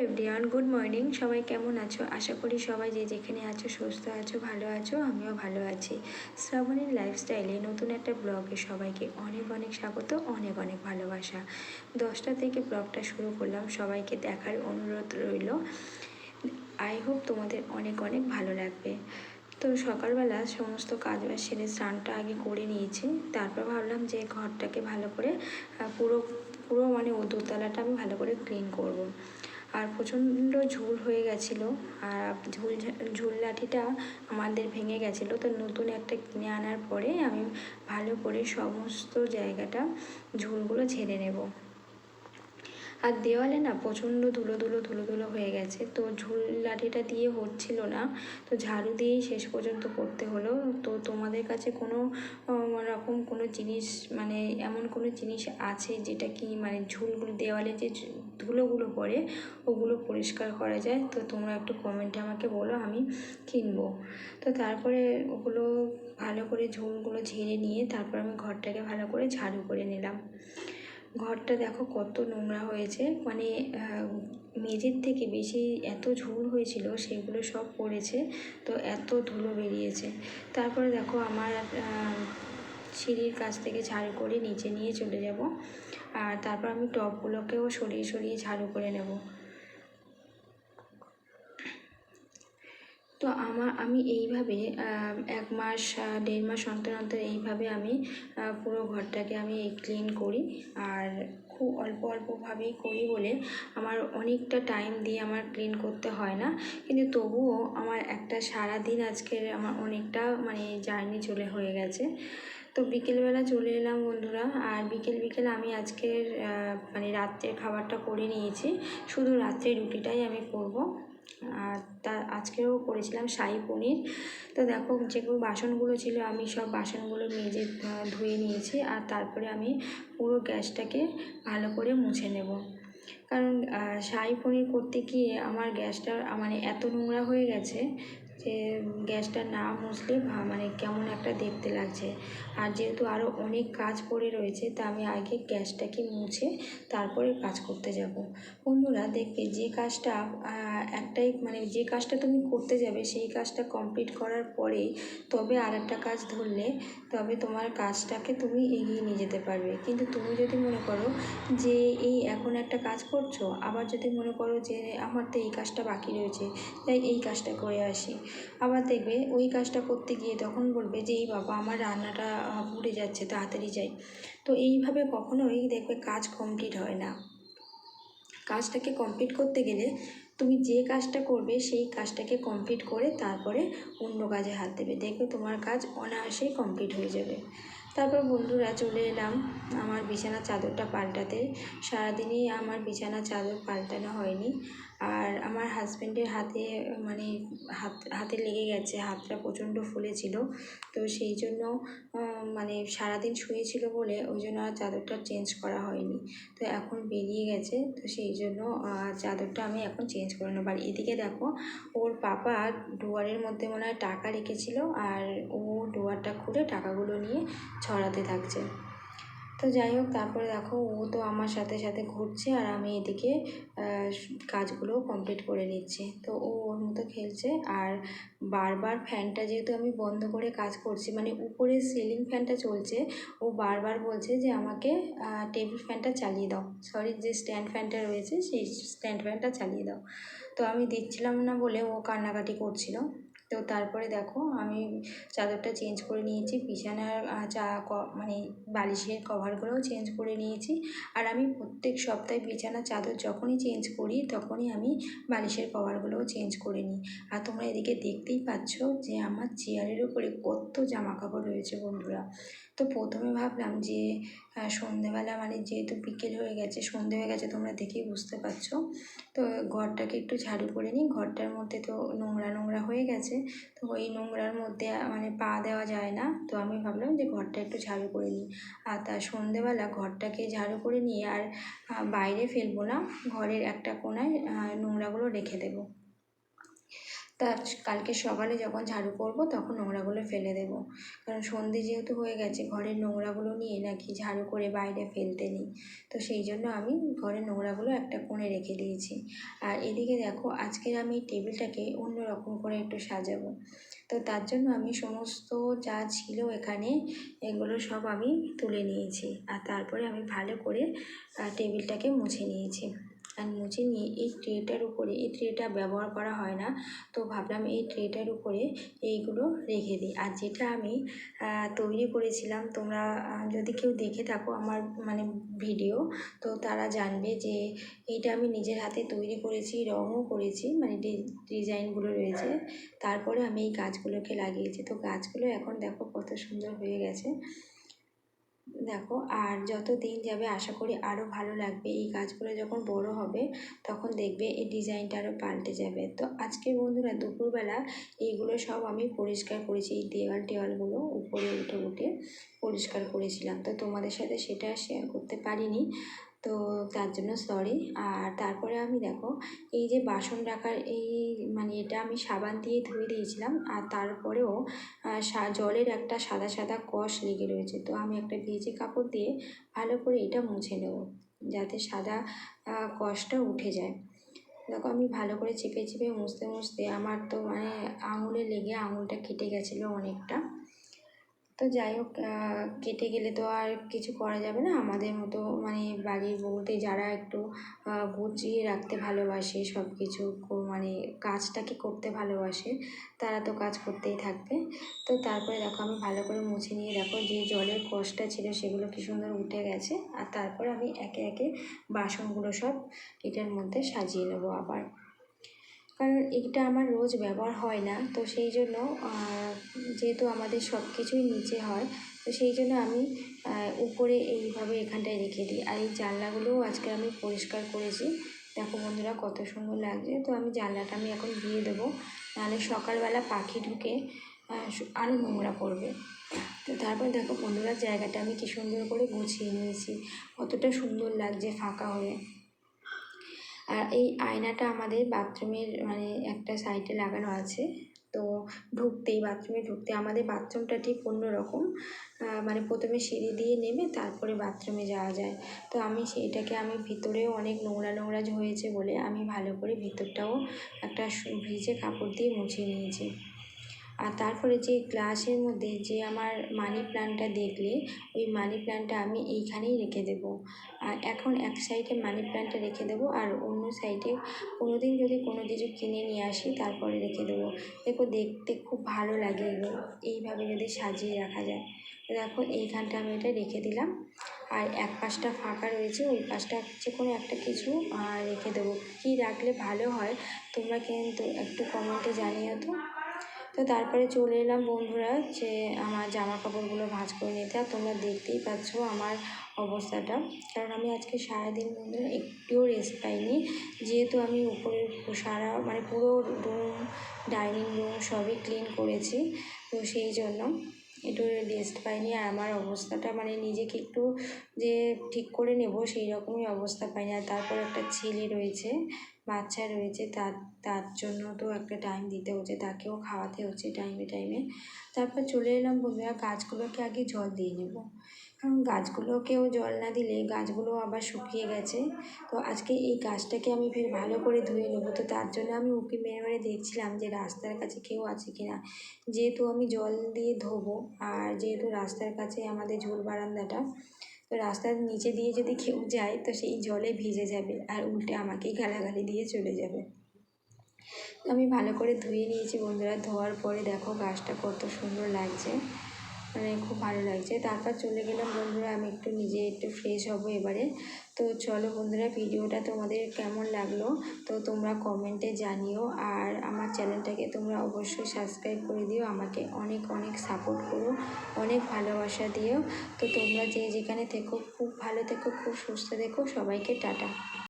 Everyone good morning সবাই কেমন আছো? আশা করি সবাই যে যেখানে আছো, সুস্থ আছো, ভালো আছো, আমিও ভালো আছি। শ্রাবণীর লাইফস্টাইলে নতুন একটা ব্লগে সবাইকে অনেক অনেক স্বাগত, অনেক অনেক ভালোবাসা। দশটা থেকে ব্লগটা শুরু করলাম, সবাইকে দেখার অনুরোধ রইল। আই হোপ তোমাদের অনেক অনেক ভালো লাগবে। তো সকালবেলা সমস্ত কাজ বাজ সেরে স্নানটা আগে করে নিয়েছি। তারপর ভাবলাম যে ঘরটাকে ভালো করে পুরো পুরো মানে দোতলাটা আমি ভালো করে ক্লিন করব। আর প্রচণ্ড ঝুল হয়ে গেছিল। আর ঝুল ঝুল লাঠিটা আমাদের ভেঙে গেছিল। তো নতুন একটা কিনে আনার পরে আমি ভালো করে সমস্ত জায়গাটা ঝুলগুলো ছেড়ে নেব। আর দেওয়ালে না প্রচণ্ড ধুলো ধুলো ধুলো ধুলো হয়ে গেছে। তো ঝুল লাঠিটা দিয়ে হচ্ছিল না। তো ঝাড়ু দিয়েই শেষ পর্যন্ত করতে হলো। তো তোমাদের কাছে কোনো রকম কোনো জিনিস মানে এমন কোনো জিনিস আছে যেটা কি মানে ঝুলগুলো, দেওয়ালে যে ধুলোগুলো পড়ে, ওগুলো পরিষ্কার করা যায়? তো তোমরা একটু কমেন্টে আমাকে বলো, আমি কিনবো। তো তারপরে ওগুলো ভালো করে ঝুলগুলো ঝেড়ে নিয়ে তারপর আমি ঘরটাকে ভালো করে ঝাড়ু করে নিলাম। ঘরটা দেখো কত নোংরা হয়েছে। মানে মেঝের থেকে বেশি এত ঝুল হয়েছিল, সেগুলো সব পড়েছে, তো এত ধুলো বেরিয়েছে। তারপরে দেখো আমার সিঁড়ির কাছ থেকে ঝাড়ু করে নিচে নিয়ে চলে যাব। আর তারপর আমি টবগুলোকেও সরিয়ে সরিয়ে ঝাড়ু করে নেব। তো আমার, আমি এইভাবে এক মাস দেড় মাস অন্তর অন্তর এইভাবে আমি পুরো ঘরটাকে আমি ক্লিন করি। আর খুব অল্প অল্পভাবেই করি বলে আমার অনেকটা টাইম দিয়ে আমার ক্লিন করতে হয় না। কিন্তু তবুও আমার একটা সারা দিন আজকের আমার অনেকটা মানে জার্নি চলে হয়ে গেছে। তো বিকেলবেলা চলে এলাম বন্ধুরা। আর বিকেল বিকেল আমি আজকের মানে রাত্রের খাবারটা করে নিয়েছি। শুধু রাত্রে রুটিটাই আমি করব। আর তা আজকেও করেছিলাম শাহি পনির। তো দেখো যেগুলো বাসনগুলো ছিল, আমি সব বাসনগুলো মেজে ধুয়ে নিয়েছি আর তারপরে আমি পুরো গ্যাসটাকে ভালো করে মুছে নেব। কারণ শাহি পনির করতে গিয়ে আমার গ্যাসটা মানে এত নোংরা হয়ে গেছে যে গ্যাসটা না মুছলে মানে কেমন একটা দেখতে লাগছে। আর যেহেতু আরও অনেক কাজ পড়ে রয়েছে, তা আমি আগে গ্যাসটাকে মুছে তারপরে কাজ করতে যাব। বন্ধুরা, দেখবে যে কাজটা একটাই মানে যে কাজটা তুমি করতে যাবে, সেই কাজটা কমপ্লিট করার পরেই তবে আর একটা কাজ ধরলে, তবে তোমার কাজটাকে তুমি এগিয়ে নিয়ে যেতে পারবে। কিন্তু তুমি যদি মনে করো যে এই এখন একটা কাজ করছ, আবার যদি মনে করো যে আমার তো এই কাজটা বাকি রয়েছে, তাই এই কাজটা করে আসি। আবার দেখবে ওই কাজটা করতে গিয়ে তখন বলবে যে, এই বাবা, আমার রান্নাটা পুড়ে যাচ্ছে, তাড়াতাড়ি যাই। তো এইভাবে কখনোই দেখবে কাজ কমপ্লিট হয় না। কাজটাকে কমপ্লিট করতে গেলে তুমি যে কাজটা করবে, সেই কাজটাকে কমপ্লিট করে তারপরে অন্য কাজে হাত দেবে। দেখবে তোমার কাজ অনায়াসেই কমপ্লিট হয়ে যাবে। তারপর বন্ধুরা চলে এলাম আমার বিছানা চাদরটা পাল্টাতে। সারাদিনই আমার বিছানা চাদর পাল্টানো হয়নি। আমার হাজব্যান্ডের হাতে মানে হাত, হাতে লেগে গেছে, হাতটা প্রচণ্ড ফুলেছিল। তো সেই জন্য মানে সারাদিন শুয়েছিল বলে ওই জন্য আর চাদরটা চেঞ্জ করা হয়নি। তো এখন বেরিয়ে গেছে, তো সেই জন্য চাদরটা আমি এখন চেঞ্জ করে নেব। আর এদিকে দেখো, ওর পাপা ডোয়ারের মধ্যে মনে হয় টাকা রেখেছিল, আর ও ডোয়ারটা খুলে টাকাগুলো নিয়ে ছড়াতে থাকছে। তো যাই হোক, তারপরে দেখো ও তো আমার সাথে সাথে ঘুরছে আর আমি এদিকে কাজগুলো কমপ্লিট করে নিচ্ছি। তো ও ওর মতো খেলছে আর বারবার ফ্যানটা যেহেতু আমি বন্ধ করে কাজ করছি মানে উপরে সিলিং ফ্যানটা চলছে, ও বারবার বলছে যে আমাকে টেবিল ফ্যানটা চালিয়ে দাও। সরি যে স্ট্যান্ড ফ্যানটা রয়েছে সেই স্ট্যান্ড ফ্যানটা চালিয়ে দাও। তো আমি দিচ্ছিলাম না বলে ও কান্নাকাটি করছিল। তো তারপরে দেখো আমি চাদরটা চেঞ্জ করে নিয়েছি, বিছানার চা, ক- মানে বালিশের কভারগুলোও চেঞ্জ করে নিয়েছি। আর আমি প্রত্যেক সপ্তাহে বিছানার চাদর যখনই চেঞ্জ করি তখনই আমি বালিশের কভারগুলোও চেঞ্জ করে নিই। আর তোমরা এদিকে দেখতেই পাচ্ছ যে আমার চেয়ারের উপরে কত জামা কাপড় রয়েছে বন্ধুরা। তো প্রথমে ভাবলাম যে সন্ধেবেলা মানে যেহেতু বিকেল হয়ে গেছে, সন্ধে হয়ে গেছে তোমরা দেখেই বুঝতে পারছ। তো ঘরটাকে একটু ঝাড়ু করে নিই। ঘরটার মধ্যে তো নোংরা নোংরা হয়ে গেছে। তো ওই নোংরার মধ্যে মানে পা দেওয়া যায় না। তো আমি ভাবলাম যে ঘরটা একটু ঝাড়ু করে নিই। আর তার সন্ধেবেলা ঘরটাকে ঝাড়ু করে নিয়ে আর বাইরে ফেলব না। ঘরের একটা কোনায় নোংরাগুলো রেখে দেবো। তার কালকে সকালে যখন ঝাড়ু করব তখন নোংরাগুলো ফেলে দেবো। কারণ সন্ধে যেহেতু হয়ে গেছে, ঘরের নোংরাগুলো নিয়ে নাকি ঝাড়ু করে বাইরে ফেলতে নেই। তো সেই জন্য আমি ঘরের নোংরাগুলো একটা কোণে রেখে দিয়েছি। আর এদিকে দেখো আজকের আমি টেবিলটাকে অন্য রকম করে একটু সাজাবো। তো তার জন্য আমি সমস্ত যা ছিল এখানে, এগুলো সব আমি তুলে নিয়েছি। আর তারপরে আমি ভালো করে টেবিলটাকে মুছে নিয়েছি। আর মুছে নিয়ে এই ট্রেটার উপরে, এই ট্রেটা ব্যবহার করা হয় না। তো ভাবলাম এই ট্রেটার উপরে এইগুলো রেখে দিই। আর যেটা আমি তৈরি করেছিলাম, তোমরা যদি কেউ দেখে থাকো আমার মানে ভিডিও তো তারা জানবে যে এইটা আমি নিজের হাতে তৈরি করেছি, রঙও করেছি মানে ডিজাইনগুলো রয়েছে। তারপরে আমি এই গাছগুলোকে লাগিয়েছি। তো গাছগুলো এখন দেখো কত সুন্দর হয়ে গেছে। দেখো, আর যত দিন যাবে আশা করি আরও ভালো লাগবে। এই গাছগুলো যখন বড় হবে, তখন দেখবে এই ডিজাইনটা আরও পাল্টে যাবে। তো আজকে বন্ধুরা দুপুরবেলা এইগুলো সব আমি পরিষ্কার করেছি, এই দেওয়াল টেওয়ালগুলো উপরে উঠে উঠে পরিষ্কার করেছিলাম। তো তোমাদের সাথে সেটা শেয়ার করতে পারিনি। তো তার জন্য সরি আর তারপরে আমি দেখো, এই যে বাসন রাখার এই মানে এটা আমি সাবান দিয়ে ধুয়ে দিয়েছিলাম, আর তারপরেও জলের একটা সাদা সাদা কষ লেগে রয়েছে। তো আমি একটা ভেজে কাপড় দিয়ে ভালো করে এটা মুছে নেব, যাতে সাদা কষটা উঠে যায়। দেখো আমি ভালো করে চেপে চেপে মুছতে মুছতে আমার তো মানে আঙুলে লেগে আঙুলটা কেটে গেছিল অনেকটা। তো যাই হোক কেটে গেলে তো আর কিছু করা যাবে না। আমাদের মতো মানে বাড়ির বউতে যারা একটু গুছিয়ে রাখতে ভালোবাসে সব কিছু মানে কাজটাকে করতে ভালোবাসে, তারা তো কাজ করতেই থাকবে। তো তারপরে দেখো, আমি ভালো করে মুছে নিয়ে দেখো, যে জলের কষটা ছিল সেগুলো কি সুন্দর উঠে গেছে। আর তারপরে আমি একে একে বাসনগুলো সব এটার মধ্যে সাজিয়ে নেব আবার। কারণ এটা আমার রোজ ব্যবহার হয় না। তো সেই জন্য যেহেতু আমাদের সব কিছুই নিচে হয়, তো সেই জন্য আমি উপরে এইভাবে এখানটায় রেখে দিই। আর এই জানলাগুলোও আজকে আমি পরিষ্কার করেছি। দেখো বন্ধুরা কত সুন্দর লাগছে। তো আমি জানলাটা আমি এখন দিয়ে দেবো। নাহলে সকালবেলা পাখি ঢুকে আরও নোংরা পড়বে। তো তারপর দেখো বন্ধুরা জায়গাটা আমি কি সুন্দর করে গুছিয়ে নিয়েছি। কতটা সুন্দর লাগছে ফাঁকা হয়ে। আর এই আয়নাটা আমাদের বাথরুমের মানে একটা সাইডে লাগানো আছে। তো ঢুকতেই, বাথরুমে ঢুকতে আমাদের বাথরুমটা ঠিক অন্য রকম মানে প্রথমে সিঁড়ি দিয়ে নেমে তারপরে বাথরুমে যাওয়া যায়। তো আমি সেইটাকে আমি ভিতরেও অনেক নোংরা নোংরা হয়েছে বলে আমি ভালো করে ভিতরটাও একটা ভিজে কাপড় দিয়ে মুছে নিয়েছি। আর তারপরে যে গ্লাসের মধ্যে যে আমার মানি প্ল্যান্টটা দেখলে, ওই মানি প্ল্যান্টটা আমি এইখানেই রেখে দেবো। আর এখন এক সাইডে মানি প্ল্যান্টটা রেখে দেবো আর অন্য সাইডে কোনো দিন যদি কোনো কিছু কিনে নিয়ে আসি, তারপরে রেখে দেবো। দেখো দেখতে খুব ভালো লাগে এগুলো এইভাবে যদি সাজিয়ে রাখা যায়। দেখো এইখানটা আমি এটা রেখে দিলাম। আর এক পাশটা ফাঁকা রয়েছে, ওই পাশটা যে কোনো একটা কিছু রেখে দেবো। কী রাখলে ভালো হয়, তোমরা কিন্তু একটু কমেন্টে জানিও তো তো তারপরে চলে এলাম বন্ধুরা যে আমার জামা কাপড়গুলো ভাঁজ করে নিতে, আর তোমরা দেখতেই পাচ্ছ আমার অবস্থাটা। কারণ আমি আজকে সারাদিন বন্ধুরা একটুও রেস্ট পাইনি। যেহেতু আমি উপরে সারা মানে পুরো রুম ডাইনিং রুম সবই ক্লিন করেছি, তো সেই জন্য একটু রেস্ট পাইনি। আর আমার অবস্থাটা মানে নিজেকে একটু যে ঠিক করে নেব সেই রকমই অবস্থা পাইনি। আর তারপর একটা ছেলে রয়েছে বাচ্চা রয়েছে, তার তার জন্য তো একটা টাইম দিতে হচ্ছে, তাকেও খাওয়াতে হচ্ছে টাইমে টাইমে তারপর চলে এলাম বন্ধুরা, গাছগুলোকে আগে জল দিয়ে নেব। কারণ গাছগুলোকেও জল না দিলে গাছগুলো আবার শুকিয়ে গেছে। তো আজকে এই গাছটাকে আমি ফের ভালো করে ধুয়ে নেব। তো তার জন্য আমি উঁকি মেরে মেরে দেখছিলাম যে রাস্তার কাছে কেউ আছে কি না যেহেতু আমি জল দিয়ে ধোবো, আর যেহেতু রাস্তার কাছে আমাদের ঝোল বারান্দাটা তো রাস্তার নিচে দিয়ে যদি কেউ যায়, তো সেই জলে ভিজে যাবে আর উল্টে আমাকেই গালাগালি দিয়ে চলে যাবে। আমি ভালো করে ধুয়ে নিয়েছি বন্ধুরা। ধোয়ার পরে দেখো গাছটা কত সুন্দর লাগছে। মানে খুব ভালো লাগছে। তারপর চলে গেলাম বন্ধুরা, আমি একটু নিজে একটু ফ্রেশ হব এবারে। তো চলো বন্ধুরা, ভিডিওটা তোমাদের কেমন লাগল? তো তোমরা কমেন্টে জানিও। আর আমার চ্যানেলটাকে তোমরা অবশ্যই সাবস্ক্রাইব করে দিও। আমাকে অনেক অনেক সাপোর্ট করো। অনেক ভালোবাসা দিও। তো তোমরা যে যেখানে থেকো, খুব ভালো থেকো, খুব সুস্থ থেকো। সবাইকে টাটা।